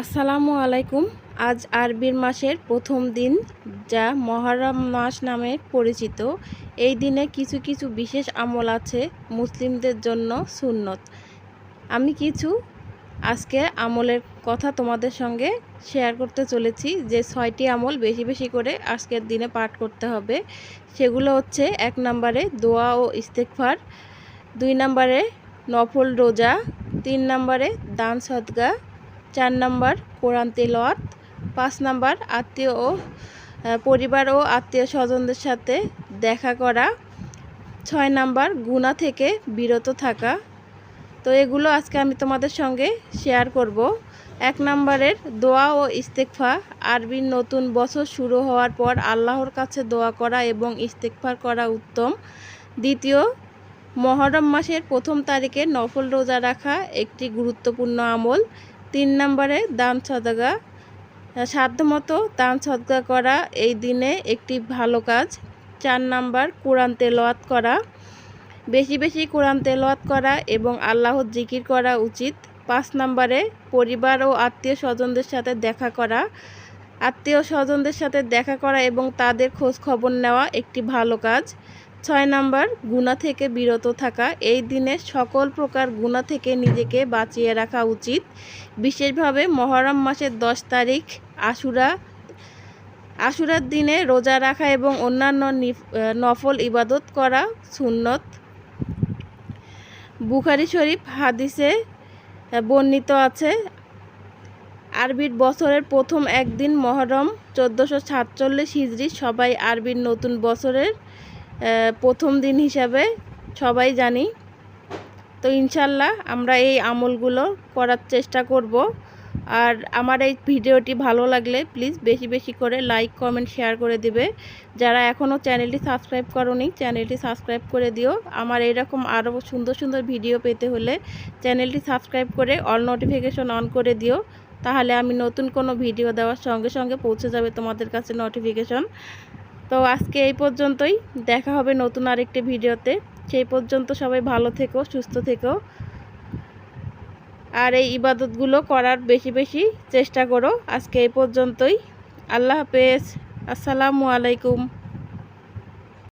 আসসালামু আলাইকুম। আজ আরবির মাসের প্রথম দিন যা মহরম মাস নামে পরিচিত। এই দিনে কিছু কিছু বিশেষ আমল আছে মুসলিমদের জন্য সুন্নত। আমি কিছু আজকে আমলের কথা তোমাদের সঙ্গে শেয়ার করতে চলেছি যে ছয়টি আমল বেশি বেশি করে আজকের দিনে পাঠ করতে হবে। সেগুলো হচ্ছে এক নম্বরে দোয়া ও ইস্তেকফার দুই নম্বরে নফল রোজা, তিন নম্বরে দান সদগা চার নম্বর কোরআন তেলাওয়াত, পাঁচ নম্বর আত্মীয় ও পরিবার ও আত্মীয় স্বজনদের সাথে দেখা করা, ছয় নাম্বার গুণা থেকে বিরত থাকা। তো এগুলো আজকে আমি তোমাদের সঙ্গে শেয়ার করব। এক নম্বরের দোয়া ও ইস্তেকফা আরবির নতুন বছর শুরু হওয়ার পর আল্লাহর কাছে দোয়া করা এবং ইস্তেকফার করা উত্তম। দ্বিতীয়, মহরম মাসের প্রথম তারিখে নফল রোজা রাখা একটি গুরুত্বপূর্ণ আমল। তিন নম্বরে দান সদগা। সাধ্যমতো দান সদগা করা এই দিনে একটি ভালো কাজ। চার নাম্বার, কোরআন তেলোয়াত করা। বেশি বেশি কোরআন তেলোয়াত করা এবং আল্লাহর জিকির করা উচিত। পাঁচ নম্বরে, পরিবার ও আত্মীয় স্বজনদের সাথে দেখা করা। আত্মীয় স্বজনদের সাথে দেখা করা এবং তাদের খোঁজ খবর নেওয়া একটি ভালো কাজ। ছয় নাম্বার, গুণা থেকে বিরত থাকা। এই দিনে সকল প্রকার গুণা থেকে নিজেকে বাঁচিয়ে রাখা উচিত। বিশেষভাবে মহরম মাসের দশ তারিখ, আশুরা, আশুরার দিনে রোজা রাখা এবং অন্যান্য নফল ইবাদত করা সুন্নত। বুখারি শরীফ হাদিসে বর্ণিত আছে, আরবির বছরের প্রথম একদিন মহরম চোদ্দোশো সাতচল্লিশ হিজড়ি সবাই আরবির নতুন বছরের প্রথম দিন হিসাবে সবাই জানি। তো ইনশাল্লাহ আমরা এই আমলগুলো করার চেষ্টা করব। আর আমার এই ভিডিওটি ভালো লাগলে প্লিজ বেশি বেশি করে লাইক, কমেন্ট, শেয়ার করে দিবে। যারা এখনও চ্যানেলটি সাবস্ক্রাইব করনি, চ্যানেলটি সাবস্ক্রাইব করে দিও। আমার এইরকম আরও সুন্দর সুন্দর ভিডিও পেতে হলে চ্যানেলটি সাবস্ক্রাইব করে অল নোটিফিকেশন অন করে দিও। তাহলে আমি নতুন কোনো ভিডিও দেওয়ার সঙ্গে সঙ্গে পৌঁছে যাবে তোমাদের কাছে নোটিফিকেশন। তো আজকে এই পর্যন্তই। দেখা হবে নতুন আরেকটি ভিডিওতে। সেই পর্যন্ত সবাই ভালো থেকো, সুস্থ থেকো। আর এই ইবাদতগুলো করার বেশি বেশি চেষ্টা করো। আজকে এই পর্যন্তই। আল্লাহ হাফেজ। আসসালামু আলাইকুম।